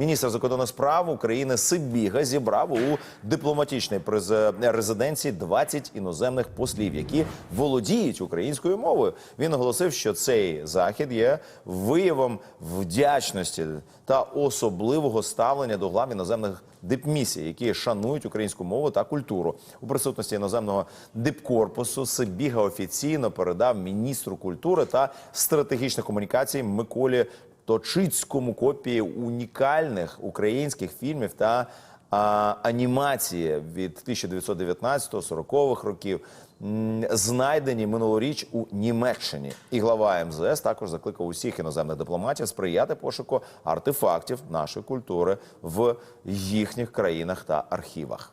Міністр закордонних справ України Сибіга зібрав у дипломатичній приз- резиденції 20 іноземних послів, які володіють українською мовою. Він оголосив, що цей захід є виявом вдячності та особливого ставлення до глав іноземних дипмісій, які шанують українську мову та культуру. У присутності іноземного дипкорпусу Сибіга офіційно передав міністру культури та стратегічних комунікацій Миколі Точицькому копії унікальних українських фільмів та а, анімації від 1919-40-х років, знайдені минулоріч у Німеччині. І глава МЗС також закликав усіх іноземних дипломатів сприяти пошуку артефактів нашої культури в їхніх країнах та архівах.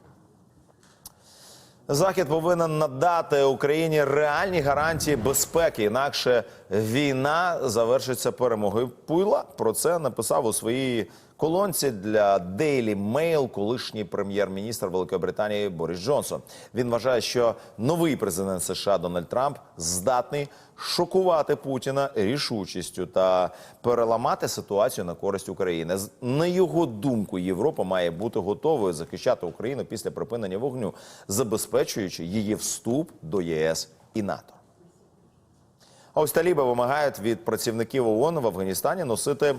Захід повинен надати Україні реальні гарантії безпеки, інакше війна завершиться перемогою пуйла. Про це написав у своїй колонці для Daily Mail колишній прем'єр-міністр Великої Британії Борис Джонсон. Він вважає, що новий президент США Дональд Трамп здатний шокувати Путіна рішучістю та переламати ситуацію на користь України. На його думку, Європа має бути готовою захищати Україну після припинення вогню, забезпечуючи її вступ до ЄС і НАТО. А ось таліби вимагають від працівників ООН в Афганістані носити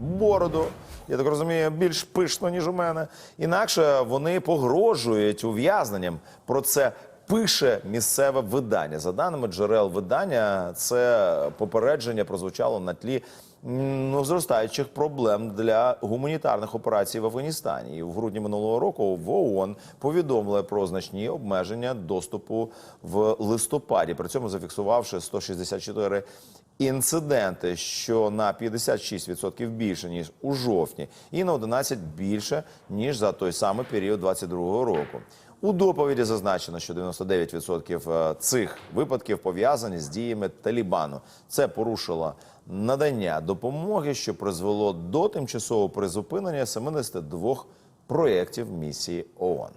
бороду. Я так розумію, більш пишно, ніж у мене. Інакше вони погрожують ув'язненням. Про це пише місцеве видання. За даними джерел видання, це попередження прозвучало на тлі ну, зростаючих проблем для гуманітарних операцій в Афганістані. І в грудні минулого року в ООН повідомили про значні обмеження доступу в листопаді. При цьому зафіксувавши 164 інциденти, що на 56% більше ніж у жовтні, і на 11 більше ніж за той самий період 2022 року. У доповіді зазначено, що 99% цих випадків пов'язані з діями Талібану. Це порушило надання допомоги, що призвело до тимчасового призупинення 72 проєктів місії ООН.